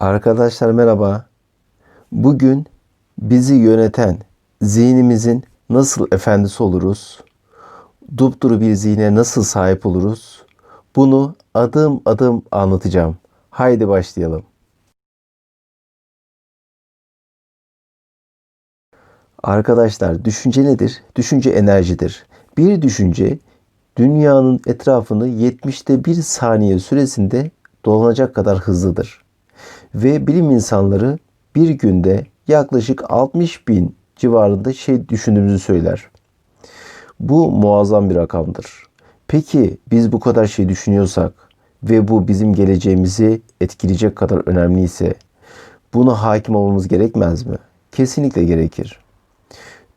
Arkadaşlar merhaba. Bugün bizi yöneten zihnimizin nasıl efendisi oluruz? Dupduru bir zihne nasıl sahip oluruz? Bunu adım adım anlatacağım. Haydi başlayalım. Arkadaşlar düşünce nedir? Düşünce enerjidir. Bir düşünce dünyanın etrafını 70'te bir saniye süresinde dolanacak kadar hızlıdır. Ve bilim insanları bir günde yaklaşık 60 bin civarında şey düşündüğümüzü söyler. Bu muazzam bir rakamdır. Peki biz bu kadar şey düşünüyorsak ve bu bizim geleceğimizi etkileyecek kadar önemliyse buna hakim olmamız gerekmez mi? Kesinlikle gerekir.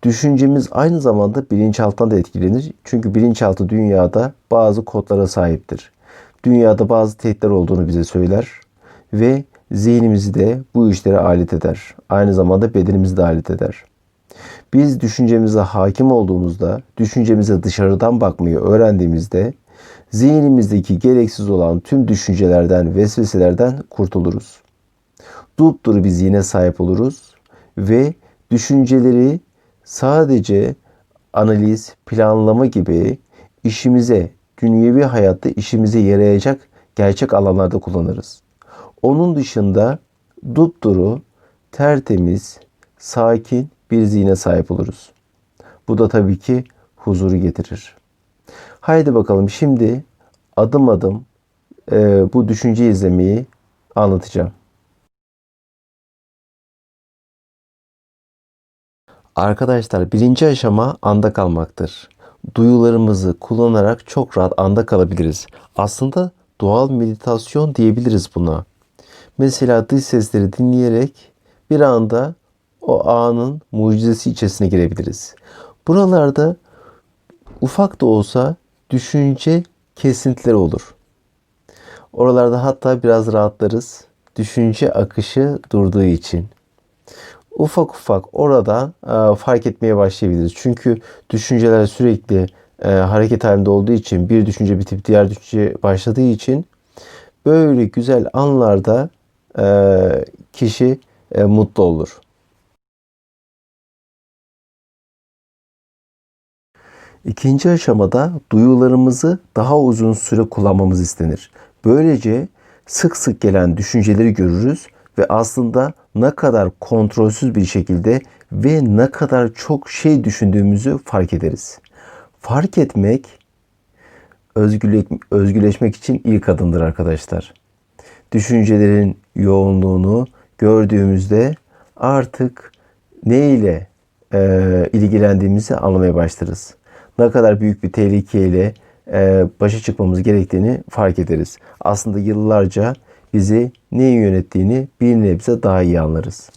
Düşüncemiz aynı zamanda bilinçaltından da etkilenir. Çünkü bilinçaltı dünyada bazı kodlara sahiptir. Dünyada bazı tehditler olduğunu bize söyler ve zihnimizi de bu işlere alet eder. Aynı zamanda bedenimizi de alet eder. Biz düşüncemize hakim olduğumuzda, düşüncemize dışarıdan bakmayı öğrendiğimizde zihnimizdeki gereksiz olan tüm düşüncelerden, vesveselerden kurtuluruz. Dupduru bir zihne sahip oluruz ve düşünceleri sadece analiz, planlama gibi işimize, dünyevi hayatta işimize yarayacak gerçek alanlarda kullanırız. Onun dışında dupduru, tertemiz, sakin bir zihne sahip oluruz. Bu da tabii ki huzuru getirir. Haydi bakalım şimdi adım adım e, bu düşünce izlemeyi anlatacağım. Arkadaşlar birinci aşama anda kalmaktır. Duyularımızı kullanarak çok rahat anda kalabiliriz. Aslında doğal meditasyon diyebiliriz buna. Mesela dış sesleri dinleyerek bir anda o anın mucizesi içerisine girebiliriz. Buralarda ufak da olsa düşünce kesintileri olur. Oralarda hatta biraz rahatlarız. Düşünce akışı durduğu için. Ufak ufak oradan e, fark etmeye başlayabiliriz. Çünkü düşünceler sürekli e, hareket halinde olduğu için bir düşünce bitip diğer düşünce başladığı için böyle güzel anlarda e, kişi e, mutlu olur. İkinci aşamada duyularımızı daha uzun süre kullanmamız istenir. Böylece sık sık gelen düşünceleri görürüz ve aslında ne kadar kontrolsüz bir şekilde ve ne kadar çok şey düşündüğümüzü fark ederiz. Fark etmek özgürleşmek için ilk adımdır arkadaşlar. Düşüncelerin yoğunluğunu gördüğümüzde artık ne ile e, ilgilendiğimizi anlamaya başlarız. Ne kadar büyük bir tehlikeyle e, başa çıkmamız gerektiğini fark ederiz. Aslında yıllarca bizi neyin yönettiğini bir nebze daha iyi anlarız.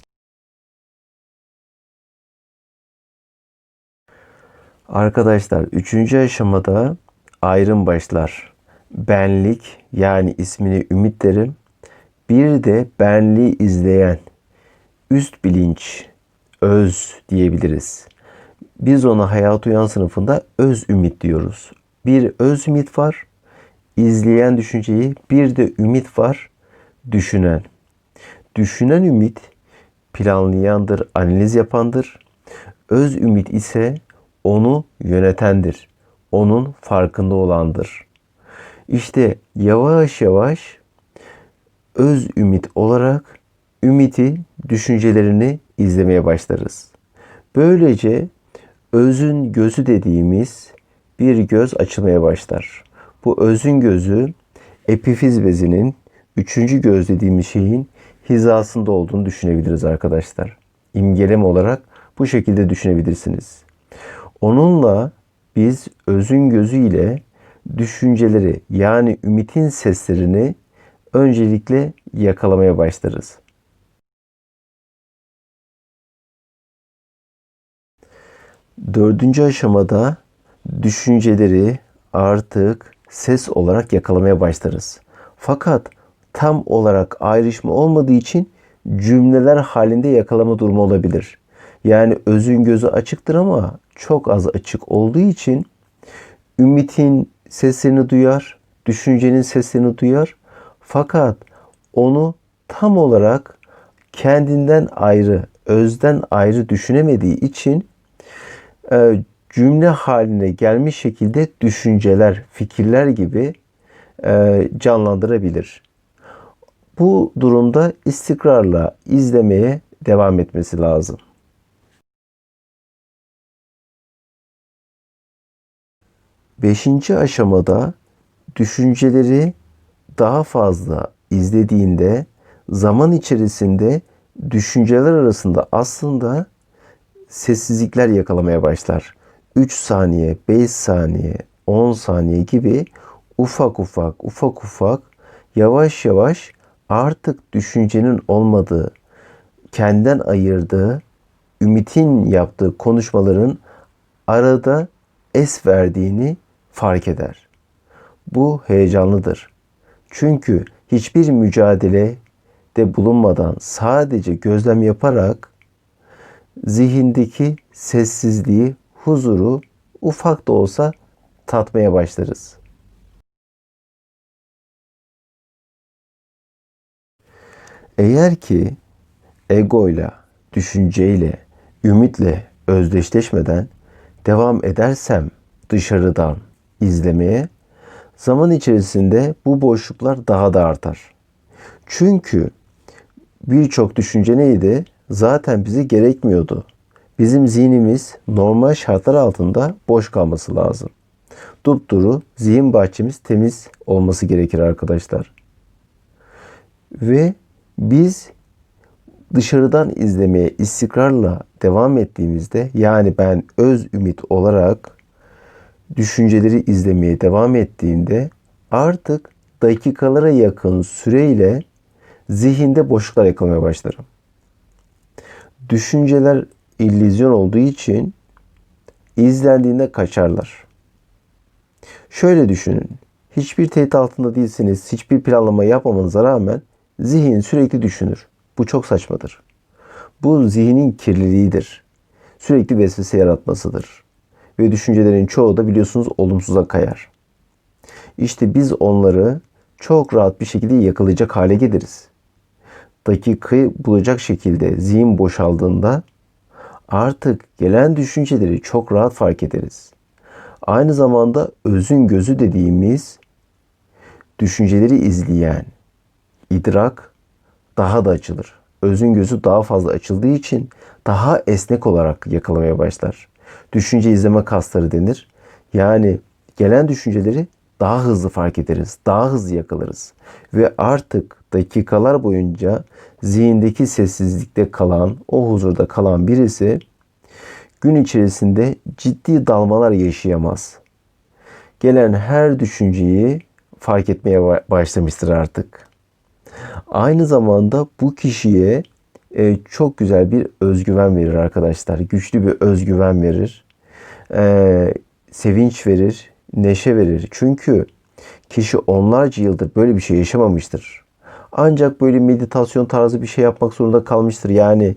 Arkadaşlar üçüncü aşamada ayrım başlar. Benlik yani ismini ümit derim. Bir de benliği izleyen üst bilinç, öz diyebiliriz. Biz ona hayat uyan sınıfında öz ümit diyoruz. Bir öz ümit var, izleyen düşünceyi, bir de ümit var, düşünen. Düşünen ümit planlayandır, analiz yapandır. Öz ümit ise onu yönetendir. Onun farkında olandır. İşte yavaş yavaş öz ümit olarak ümiti, düşüncelerini izlemeye başlarız. Böylece özün gözü dediğimiz bir göz açılmaya başlar. Bu özün gözü epifiz bezinin üçüncü göz dediğimiz şeyin hizasında olduğunu düşünebiliriz arkadaşlar. İmgelem olarak bu şekilde düşünebilirsiniz. Onunla biz özün gözüyle düşünceleri yani ümitin seslerini öncelikle yakalamaya başlarız. Dördüncü aşamada düşünceleri artık ses olarak yakalamaya başlarız. Fakat tam olarak ayrışma olmadığı için cümleler halinde yakalama durumu olabilir. Yani özün gözü açıktır ama çok az açık olduğu için ümitin seslerini duyar, düşüncenin seslerini duyar. Fakat onu tam olarak kendinden ayrı, özden ayrı düşünemediği için e, cümle haline gelmiş şekilde düşünceler, fikirler gibi e, canlandırabilir. Bu durumda istikrarla izlemeye devam etmesi lazım. Beşinci aşamada düşünceleri daha fazla izlediğinde zaman içerisinde düşünceler arasında aslında sessizlikler yakalamaya başlar. 3 saniye, 5 saniye, 10 saniye gibi ufak ufak, ufak ufak, yavaş yavaş artık düşüncenin olmadığı, kendinden ayırdığı, ümitin yaptığı konuşmaların arada es verdiğini fark eder. Bu heyecanlıdır. Çünkü hiçbir mücadele de bulunmadan sadece gözlem yaparak zihindeki sessizliği, huzuru ufak da olsa tatmaya başlarız. Eğer ki egoyla, düşünceyle, ümitle özdeşleşmeden devam edersem dışarıdan izlemeye zaman içerisinde bu boşluklar daha da artar. Çünkü birçok düşünce neydi? Zaten bize gerekmiyordu. Bizim zihnimiz normal şartlar altında boş kalması lazım. Dupduru zihin bahçemiz temiz olması gerekir arkadaşlar. Ve biz dışarıdan izlemeye istikrarla devam ettiğimizde yani ben öz ümit olarak düşünceleri izlemeye devam ettiğimde artık dakikalara yakın süreyle zihinde boşluklar yakalamaya başlarım. Düşünceler illüzyon olduğu için izlendiğinde kaçarlar. Şöyle düşünün. Hiçbir tehdit altında değilsiniz. Hiçbir planlama yapmamanıza rağmen zihin sürekli düşünür. Bu çok saçmadır. Bu zihnin kirliliğidir. Sürekli vesvese yaratmasıdır. Ve düşüncelerin çoğu da biliyorsunuz olumsuza kayar. İşte biz onları çok rahat bir şekilde yakalayacak hale geliriz. Dakikayı bulacak şekilde zihin boşaldığında artık gelen düşünceleri çok rahat fark ederiz. Aynı zamanda özün gözü dediğimiz düşünceleri izleyen idrak daha da açılır. Özün gözü daha fazla açıldığı için daha esnek olarak yakalamaya başlar. Düşünce izleme kasları denir. Yani gelen düşünceleri daha hızlı fark ederiz, daha hızlı yakalarız. Ve artık dakikalar boyunca zihindeki sessizlikte kalan, o huzurda kalan birisi gün içerisinde ciddi dalmalar yaşayamaz. Gelen her düşünceyi fark etmeye başlamıştır artık. Aynı zamanda bu kişiye e, çok güzel bir özgüven verir arkadaşlar. Güçlü bir özgüven verir. E, sevinç verir, neşe verir. Çünkü kişi onlarca yıldır böyle bir şey yaşamamıştır. Ancak böyle meditasyon tarzı bir şey yapmak zorunda kalmıştır. Yani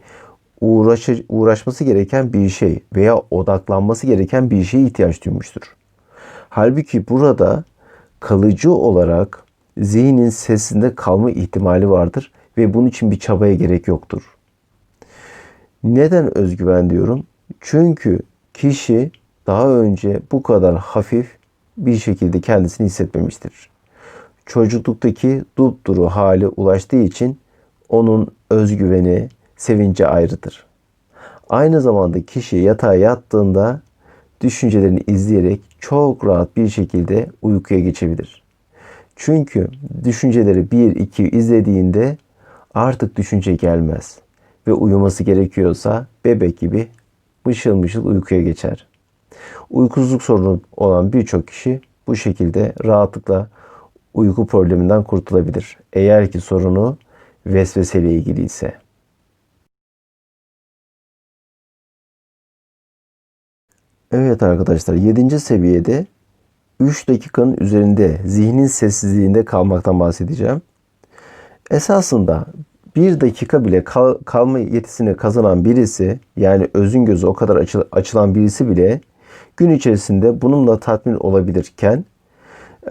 uğraş, uğraşması gereken bir şey veya odaklanması gereken bir şeye ihtiyaç duymuştur. Halbuki burada kalıcı olarak zihnin sesinde kalma ihtimali vardır ve bunun için bir çabaya gerek yoktur. Neden özgüven diyorum? Çünkü kişi daha önce bu kadar hafif bir şekilde kendisini hissetmemiştir. Çocukluktaki dupduru hali ulaştığı için onun özgüveni, sevinci ayrıdır. Aynı zamanda kişi yatağa yattığında düşüncelerini izleyerek çok rahat bir şekilde uykuya geçebilir. Çünkü düşünceleri bir iki izlediğinde artık düşünce gelmez ve uyuması gerekiyorsa bebek gibi mışıl mışıl uykuya geçer. Uykusuzluk sorunu olan birçok kişi bu şekilde rahatlıkla uyku probleminden kurtulabilir. Eğer ki sorunu vesveseyle ilgili ise. Evet arkadaşlar 7. seviyede 3 dakikanın üzerinde zihnin sessizliğinde kalmaktan bahsedeceğim. Esasında 1 dakika bile kal, kalma yetisini kazanan birisi yani özün gözü o kadar açıl, açılan birisi bile gün içerisinde bununla tatmin olabilirken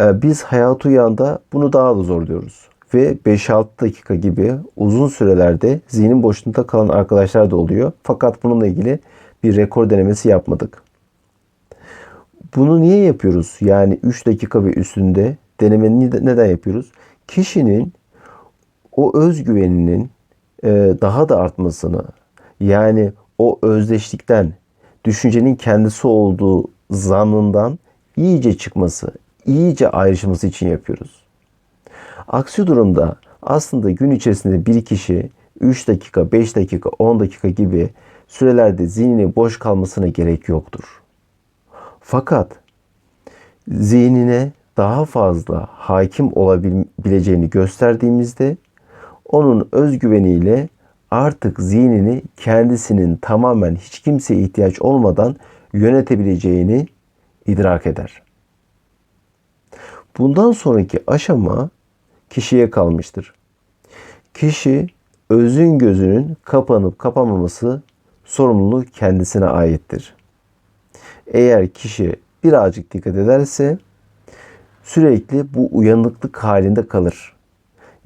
e, biz hayat uyanda bunu daha da zorluyoruz. ve 5-6 dakika gibi uzun sürelerde zihnin boşluğunda kalan arkadaşlar da oluyor. Fakat bununla ilgili bir rekor denemesi yapmadık. Bunu niye yapıyoruz? Yani 3 dakika ve üstünde denemeni neden yapıyoruz? Kişinin o özgüveninin e, daha da artmasını yani o özdeşlikten düşüncenin kendisi olduğu zannından iyice çıkması, iyice ayrışması için yapıyoruz. Aksi durumda aslında gün içerisinde bir kişi 3 dakika, 5 dakika, 10 dakika gibi sürelerde zihninin boş kalmasına gerek yoktur. Fakat zihnine daha fazla hakim olabileceğini gösterdiğimizde onun özgüveniyle artık zihnini kendisinin tamamen hiç kimseye ihtiyaç olmadan yönetebileceğini idrak eder. Bundan sonraki aşama kişiye kalmıştır. Kişi özün gözünün kapanıp kapamaması sorumluluğu kendisine aittir. Eğer kişi birazcık dikkat ederse sürekli bu uyanıklık halinde kalır.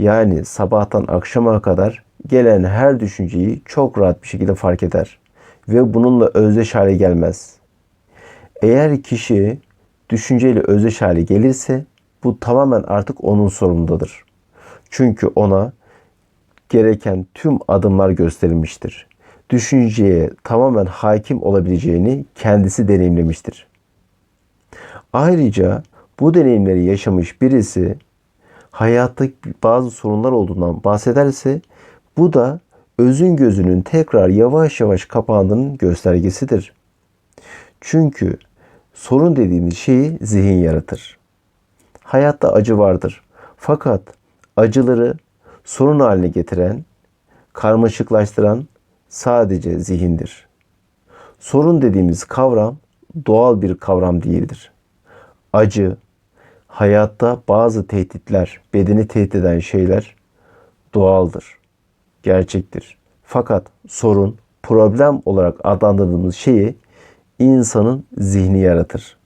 Yani sabahtan akşama kadar gelen her düşünceyi çok rahat bir şekilde fark eder ve bununla özdeş hale gelmez. Eğer kişi düşünceyle özdeş hale gelirse bu tamamen artık onun sorumludadır. Çünkü ona gereken tüm adımlar gösterilmiştir. Düşünceye tamamen hakim olabileceğini kendisi deneyimlemiştir. Ayrıca bu deneyimleri yaşamış birisi hayatta bazı sorunlar olduğundan bahsederse bu da özün gözünün tekrar yavaş yavaş kapandığının göstergesidir. Çünkü sorun dediğimiz şeyi zihin yaratır. Hayatta acı vardır. Fakat acıları sorun haline getiren, karmaşıklaştıran sadece zihindir. Sorun dediğimiz kavram doğal bir kavram değildir. Acı, hayatta bazı tehditler, bedeni tehdit eden şeyler doğaldır, gerçektir. Fakat sorun, problem olarak adlandırdığımız şeyi insanın zihni yaratır.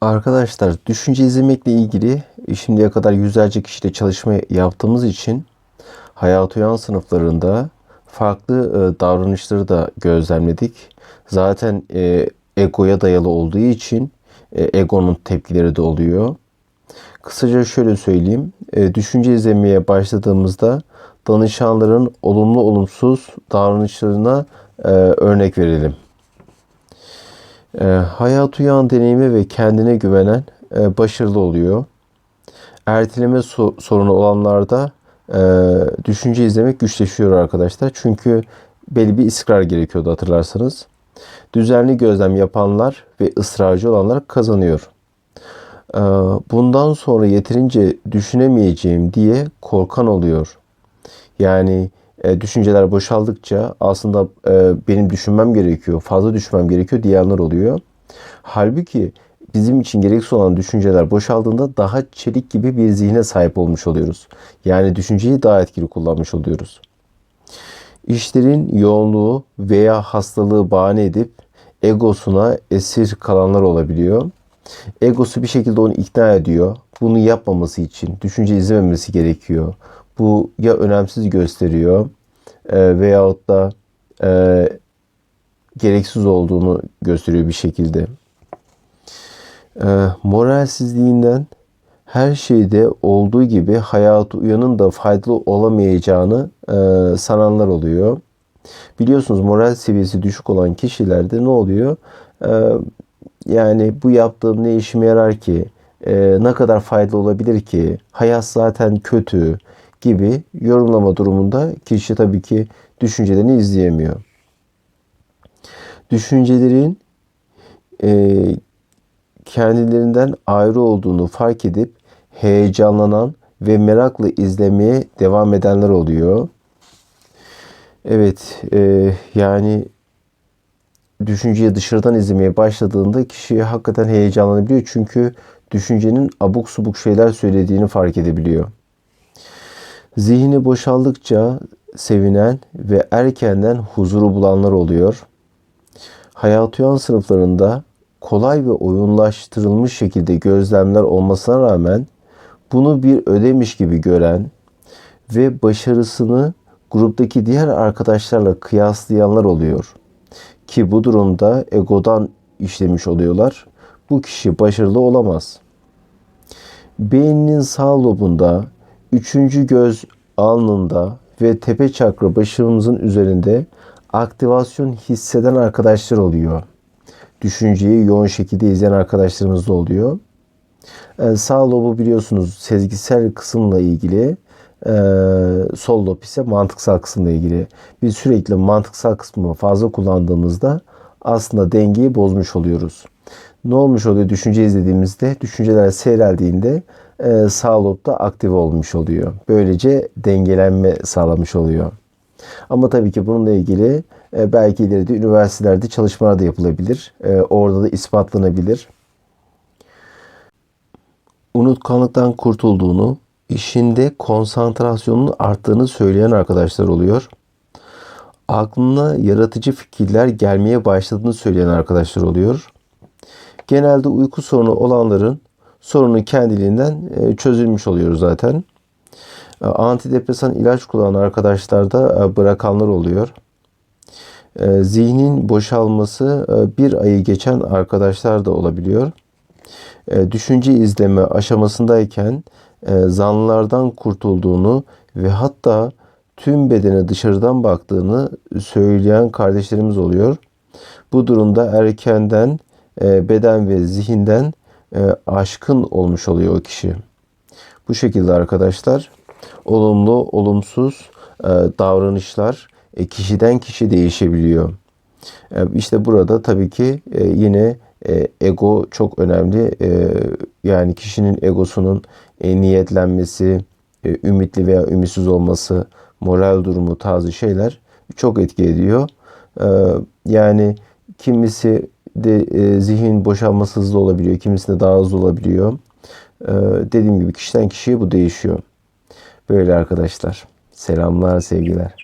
Arkadaşlar düşünce izlemekle ilgili şimdiye kadar yüzlerce kişiyle çalışma yaptığımız için hayat uyan sınıflarında farklı e, davranışları da gözlemledik. Zaten e, egoya dayalı olduğu için e, egonun tepkileri de oluyor. Kısaca şöyle söyleyeyim. E, düşünce izlemeye başladığımızda danışanların olumlu olumsuz davranışlarına e, örnek verelim. E, hayat uyan deneyimi ve kendine güvenen e, başarılı oluyor. Erteleme so- sorunu olanlarda e, düşünce izlemek güçleşiyor arkadaşlar. Çünkü belli bir istikrar gerekiyordu hatırlarsanız. Düzenli gözlem yapanlar ve ısrarcı olanlar kazanıyor. E, bundan sonra yeterince düşünemeyeceğim diye korkan oluyor. Yani e, düşünceler boşaldıkça aslında e, benim düşünmem gerekiyor, fazla düşünmem gerekiyor diyenler oluyor. Halbuki bizim için gereksiz olan düşünceler boşaldığında daha çelik gibi bir zihne sahip olmuş oluyoruz. Yani düşünceyi daha etkili kullanmış oluyoruz. İşlerin yoğunluğu veya hastalığı bahane edip egosuna esir kalanlar olabiliyor. Egosu bir şekilde onu ikna ediyor. Bunu yapmaması için düşünce izlememesi gerekiyor. Bu ya önemsiz gösteriyor e, veyahut da e, gereksiz olduğunu gösteriyor bir şekilde. E, moralsizliğinden her şeyde olduğu gibi hayatı uyanın da faydalı olamayacağını e, sananlar oluyor. Biliyorsunuz moral seviyesi düşük olan kişilerde ne oluyor? E, yani bu yaptığım ne işime yarar ki? E, ne kadar faydalı olabilir ki? Hayat zaten kötü gibi yorumlama durumunda kişi tabii ki düşüncelerini izleyemiyor. Düşüncelerin e, kendilerinden ayrı olduğunu fark edip heyecanlanan ve merakla izlemeye devam edenler oluyor. Evet, e, yani düşünceyi dışarıdan izlemeye başladığında kişi hakikaten heyecanlanabiliyor. Çünkü düşüncenin abuk subuk şeyler söylediğini fark edebiliyor. Zihni boşaldıkça sevinen ve erkenden huzuru bulanlar oluyor. Hayat uyan sınıflarında kolay ve oyunlaştırılmış şekilde gözlemler olmasına rağmen bunu bir ödemiş gibi gören ve başarısını gruptaki diğer arkadaşlarla kıyaslayanlar oluyor. Ki bu durumda egodan işlemiş oluyorlar. Bu kişi başarılı olamaz. Beyninin sağ lobunda, üçüncü göz alnında ve tepe çakra başımızın üzerinde aktivasyon hisseden arkadaşlar oluyor. Düşünceyi yoğun şekilde izleyen arkadaşlarımız da oluyor. Ee, sağ lobu biliyorsunuz sezgisel kısımla ilgili, ee, sol lob ise mantıksal kısımla ilgili. Biz sürekli mantıksal kısmı fazla kullandığımızda aslında dengeyi bozmuş oluyoruz. Ne olmuş oluyor düşünce izlediğimizde? Düşünceler seyreldiğinde e, sağ lob da aktif olmuş oluyor. Böylece dengelenme sağlamış oluyor. Ama tabii ki bununla ilgili e, belki ileride üniversitelerde çalışmalar da yapılabilir. E, orada da ispatlanabilir. Unutkanlıktan kurtulduğunu, işinde konsantrasyonun arttığını söyleyen arkadaşlar oluyor. Aklına yaratıcı fikirler gelmeye başladığını söyleyen arkadaşlar oluyor. Genelde uyku sorunu olanların sorunu kendiliğinden e, çözülmüş oluyor zaten. E, Antidepresan ilaç kullanan arkadaşlarda e, bırakanlar oluyor. E, Zihnin boşalması e, bir ayı geçen arkadaşlar da olabiliyor. E, Düşünce izleme aşamasındayken e, zanlılardan kurtulduğunu ve hatta tüm bedene dışarıdan baktığını söyleyen kardeşlerimiz oluyor. Bu durumda erkenden e, beden ve zihinden aşkın olmuş oluyor o kişi. Bu şekilde arkadaşlar olumlu, olumsuz davranışlar kişiden kişi değişebiliyor. E, işte burada tabii ki e, yine e, ego çok önemli. E, yani kişinin egosunun e, niyetlenmesi, e, ümitli veya ümitsiz olması, moral durumu tarzı şeyler çok etki ediyor. E, yani kimisi de e, zihin boşalması hızlı olabiliyor, kimisinde daha hızlı olabiliyor. E, dediğim gibi kişiden kişiye bu değişiyor. Böyle arkadaşlar. Selamlar, sevgiler.